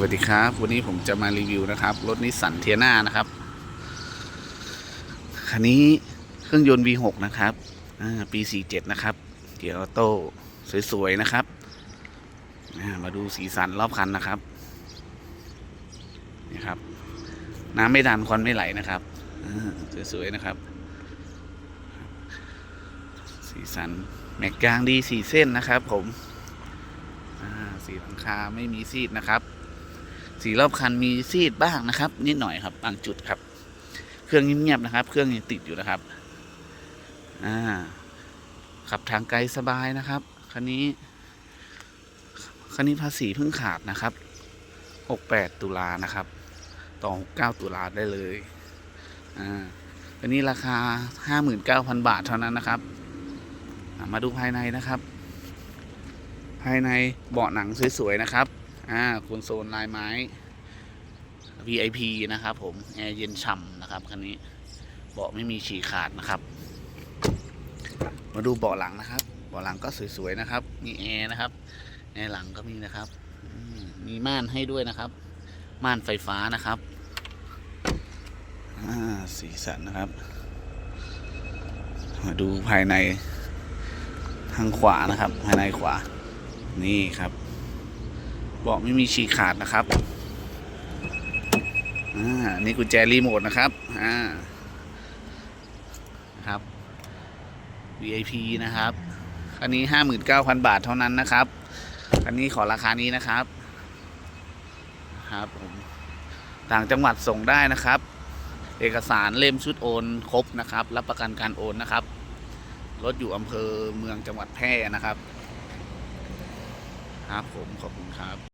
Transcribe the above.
สวัสดีครับ วันนี้ผมจะมารีวิวนะครับ รถนิสสันเทียนานะครับ คันนี้เครื่องยนต์ V6 นะครับปี 47 นะครับ เกียร์ออโต้สวยๆ นะครับ มาดูสีสันรอบคันนะครับนี่ครับ น้ำไม่ดันควันไม่ไหลนะครับสวยๆ นะครับ สีสันแม็กกลางดีสีเส้นนะครับ ผมสีหลังคาไม่มีซีดนะครับ สีรอบคันมีซีดบ้างนะครับ นิดหน่อยครับ บางจุดครับ เครื่องเงียบๆนะครับ เครื่องยังติดอยู่นะครับอ่าขับทางไกลสบายนะครับคันนี้คันนี้ภาษีเพิ่งขาดนะครับ 68 ตุลานะครับ ต่อ 69 ตุลาได้เลยอ่าคันนี้ราคา 59,000 บาทเท่านั้นนะครับ มาดูภายในนะครับ ภายในเบาะหนังสวยๆนะครับ อ่าคอนโซลลายไม้ VIP นะครับผม แอร์เย็นฉ่ำนะครับคันนี้เบาะไม่มีฉีกขาดนะครับ มาดูเบาะหลังนะครับ เบาะหลังก็สวยๆนะครับ มีแอร์นะครับ แอร์หลังก็มีนะครับมีม่านให้ด้วยนะครับ ม่านไฟฟ้านะครับสีสันนะครับ มาดูภายในทางขวานะครับ ภายในขวา นี่ครับ บาะไม่มีฉีกขาดนะครับอ่านี่กุญแจรีโมทนะครับอ่านะครับ VIP นะครับอันนี้ห้าหมื่นเก้าพันบาทเท่านั้นนะครับอันนี้ขอราคานี้นะครับครับผมต่างจังหวัดส่งได้นะครับ เอกสารเล่มชุดโอนครบนะครับ รับประกันการโอนนะครับรถอยู่อำเภอเมืองจังหวัดแพร่นะครับ ครับผมขอบคุณครับ